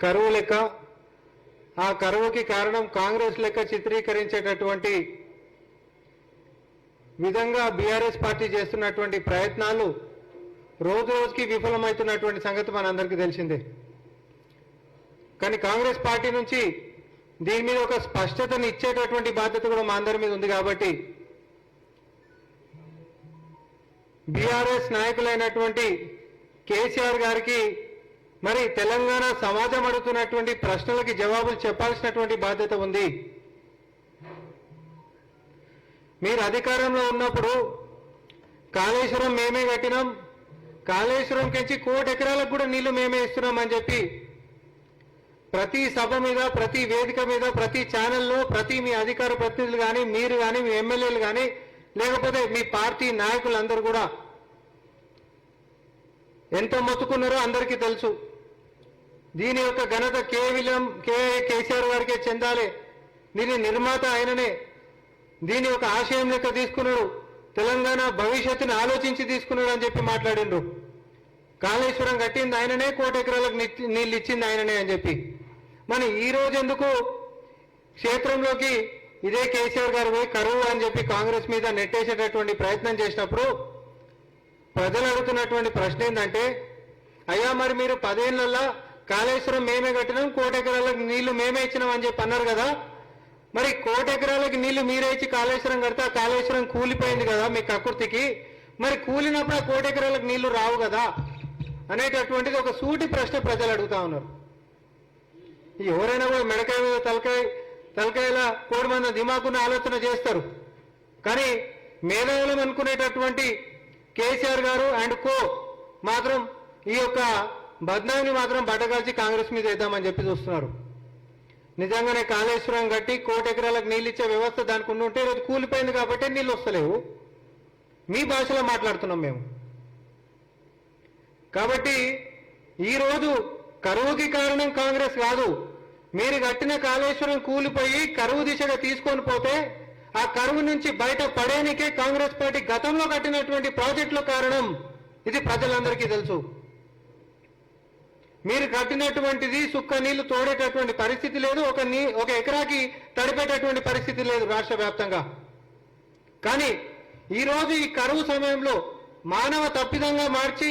కరువు లెక్క ఆ కరువుకి కారణం కాంగ్రెస్ లెక్క చిత్రీకరించేటటువంటి విధంగా బీఆర్ఎస్ పార్టీ చేస్తున్నటువంటి ప్రయత్నాలు రోజు రోజుకి విఫలమవుతున్నటువంటి సంగతి మనందరికీ తెలిసిందే. కానీ కాంగ్రెస్ పార్టీ నుంచి దీని మీద ఒక స్పష్టతను ఇచ్చేటటువంటి బాధ్యత కూడా మా అందరి మీద ఉంది కాబట్టి బీఆర్ఎస్ నాయకులైనటువంటి కేసీఆర్ గారికి మరి తెలంగాణ సమాజం అడుగుతున్నటువంటి ప్రశ్నలకి జవాబులు చెప్పాల్సినటువంటి బాధ్యత ఉంది. మీరు అధికారంలో ఉన్నప్పుడు కాళేశ్వరం మేమే కట్టినాం. కాళేశ్వరం కెంచి కోటి ఎకరాలకు కూడా నీళ్ళు మేమే ఇస్తున్నాం అని చెప్పి ప్రతి సభ మీద ప్రతి వేదిక మీద ప్రతి ఛానల్లో ప్రతి మీ అధికార ప్రతినిధులు కానీ మీరు కానీ మీ ఎమ్మెల్యేలు కానీ లేకపోతే మీ పార్టీ నాయకులందరూ కూడా ఎంత మొత్తుకున్నారో అందరికీ తెలుసు. దీని యొక్క ఘనత కేవలం కే కేసీఆర్ గారికే చెందాలి. దీని నిర్మాత ఆయననే. దీని యొక్క ఆశయం లెక్క తీసుకున్నాడు. తెలంగాణ భవిష్యత్తుని ఆలోచించి తీసుకున్నాడు అని చెప్పి మాట్లాడిండ్రు. కాళేశ్వరం కట్టింది ఆయననే కోటి ఎకరాలకు నీళ్ళు ఇచ్చింది ఆయననే అని చెప్పి. మనం ఈ రోజు ఎందుకు క్షేత్రంలోకి ఇదే కేసీఆర్ గారు పోయి కరువు అని చెప్పి కాంగ్రెస్ మీద నెట్టేసేటటువంటి ప్రయత్నం చేసినప్పుడు ప్రజలు అడుగుతున్నటువంటి ప్రశ్న ఏంటంటే అయ్యా మరి మీరు పదేళ్ళలో కాళేశ్వరం మేమే కట్టినాం కోటెకరాలకు నీళ్ళు మేమే ఇచ్చినాం అని చెప్పి అన్నారు కదా. మరి కోటెకరాలకు నీళ్ళు మీరే ఇచ్చి కాళేశ్వరం కడితే ఆ కాళేశ్వరం కూలిపోయింది కదా మీ ప్రకృతికి. మరి కూలినప్పుడు ఆ కోటెకరాలకు నీళ్ళు రావు కదా అనేటటువంటిది ఒక సూటి ప్రశ్న ప్రజలు అడుగుతా ఉన్నారు. ఎవరైనా కూడా మెడకాయ మీద తలకాయ తలకాయల కోడి మంది దిమాకున్న ఆలోచన చేస్తారు. కానీ మేధావులం అనుకునేటటువంటి కేసీఆర్ గారు అండ్ కో మాత్రం ఈ యొక్క బద్నామిని మాత్రం బట్టగాల్చి కాంగ్రెస్ మీద వేద్దామని చెప్పి చూస్తున్నారు నిజంగానే కాళేశ్వరం కట్టి కోటి ఎకరాలకు నీళ్ళు ఇచ్చే వ్యవస్థ దానికి ఉండుంటే ఉంటే ఈరోజు కూలిపోయింది కాబట్టి నీళ్ళు వస్తలేవు. మీ భాషలో మాట్లాడుతున్నాం మేము. కాబట్టి ఈరోజు కరువుకి కారణం కాంగ్రెస్ కాదు. మీరు కట్టిన కాళేశ్వరం కూలిపోయి కరువు దిశగా తీసుకొని పోతే ఆ కరువు నుంచి బయట పడేనికే కాంగ్రెస్ పార్టీ గతంలో కట్టినటువంటి ప్రాజెక్టుల కారణం. ఇది ప్రజలందరికీ తెలుసు. మీరు కట్టినటువంటిది సుక్క నీళ్ళు తోడేటటువంటి పరిస్థితి లేదు ఒక నీ ఒక ఎకరాకి తడిపేటటువంటి పరిస్థితి లేదు రాష్ట్ర వ్యాప్తంగా. కానీ ఈరోజు ఈ కరువు సమయంలో మానవ తప్పిదంగా మార్చి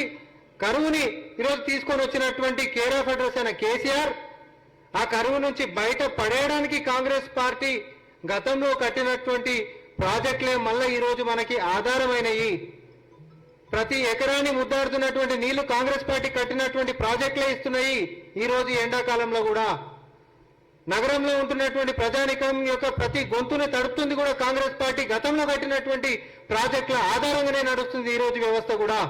కరువుని ఈరోజు తీసుకొని వచ్చినటువంటి కేర్ ఆఫ్ అడ్రస్ అయిన కేసీఆర్ ఆ కరువు నుంచి బయట పడేయడానికి కాంగ్రెస్ పార్టీ గతంలో కట్టినటువంటి ప్రాజెక్టులే మళ్ళీ ఈరోజు మనకి ఆధారమైనవి ప్రతి ఎకరాన్ని ముద్దాడుతున్నటువంటి నీళ్ళు కాంగ్రెస్ పార్టీ కట్టినటువంటి ప్రాజెక్టులే ఇస్తున్నాయి ఈ రోజు ఎండాకాలంలో కూడా. నగరంలో ఉంటున్నటువంటి ప్రజానికం యొక్క ప్రతి గొంతుని తడుపుతుంది కూడా కాంగ్రెస్ పార్టీ. గతంలో కట్టినటువంటి ప్రాజెక్టుల ఆధారంగానే నడుస్తుంది ఈ రోజు వ్యవస్థ కూడా.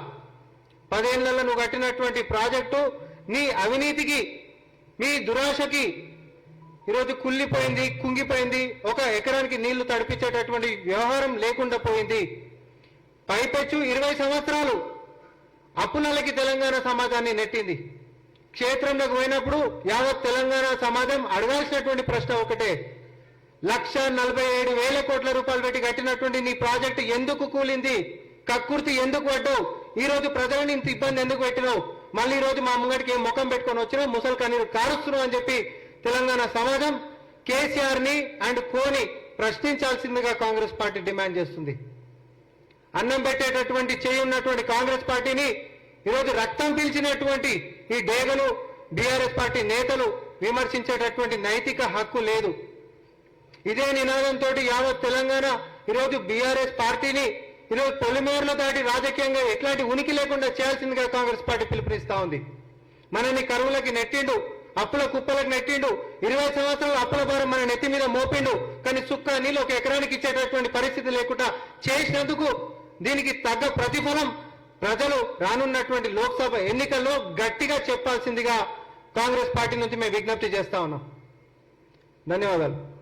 పదేళ్ళలో నువ్వు కట్టినటువంటి ప్రాజెక్టు నీ అవినీతికి మీ దురాశకి ఈరోజు కుళ్ళిపోయింది కుంగిపోయింది. ఒక ఎకరానికి నీళ్ళు తడిపించేటటువంటి వ్యవహారం లేకుండా పోయింది. పైపెచ్చు ఇరవై సంవత్సరాలు. అప్పులకి తెలంగాణ సమాజాన్ని నెట్టింది. క్షేత్రంలోకి పోయినప్పుడు యావత్ తెలంగాణ సమాజం అడగాల్సినటువంటి ప్రశ్న ఒకటే. లక్ష నలభై ఏడు వేల కోట్ల రూపాయలు పెట్టి కట్టినటువంటి నీ ప్రాజెక్టు ఎందుకు కూలింది? కక్కుర్తి ఎందుకు పడ్డావు? ఈ రోజు ప్రజలను ఇంత ఇబ్బంది ఎందుకు పెట్టినావు? మళ్ళీ ఈ రోజు మా ముంగడికి ఏం ముఖం పెట్టుకొని వచ్చినావు ముసలి కన్నీరు కారుస్తున్నావు అని చెప్పి తెలంగాణ సమాజం కేసీఆర్ని అండ్ కోని ప్రశ్నించాల్సిందిగా కాంగ్రెస్ పార్టీ డిమాండ్ చేస్తుంది. అన్నం పెట్టేటటువంటి చేయి ఉన్నటువంటి కాంగ్రెస్ పార్టీని ఈరోజు రక్తం పీల్చినటువంటి ఈ డేగలు బీఆర్ఎస్ పార్టీ నేతలు విమర్శించేటటువంటి నైతిక హక్కు లేదు. ఇదే నినాదంతో యావత్ తెలంగాణ ఈరోజు బీఆర్ఎస్ పార్టీని ఈరోజు పొలిమేరలో దాటి రాజకీయంగా ఎట్లాంటి ఉనికి లేకుండా చేయాల్సిందిగా కాంగ్రెస్ పార్టీ పిలుపునిస్తా ఉంది. మనని కరువులకి నెట్టిండు అప్పుల కుప్పలకు నెట్టిండు ఇరవై సంవత్సరాలు అప్పుల భారం మన నెత్తి మీద మోపిండు కానీ సుక్క నీళ్ళు ఒక ఎకరానికి ఇచ్చేటటువంటి పరిస్థితి లేకుండా చేసినందుకు దీనికి తగ్గ ప్రతిఫలం ప్రజలు రానున్నటువంటి లోక్సభ ఎన్నికల్లో గట్టిగా చెప్పాల్సిందిగా కాంగ్రెస్ పార్టీ నుంచి మేము విజ్ఞప్తి చేస్తా ఉన్నాం. ధన్యవాదాలు.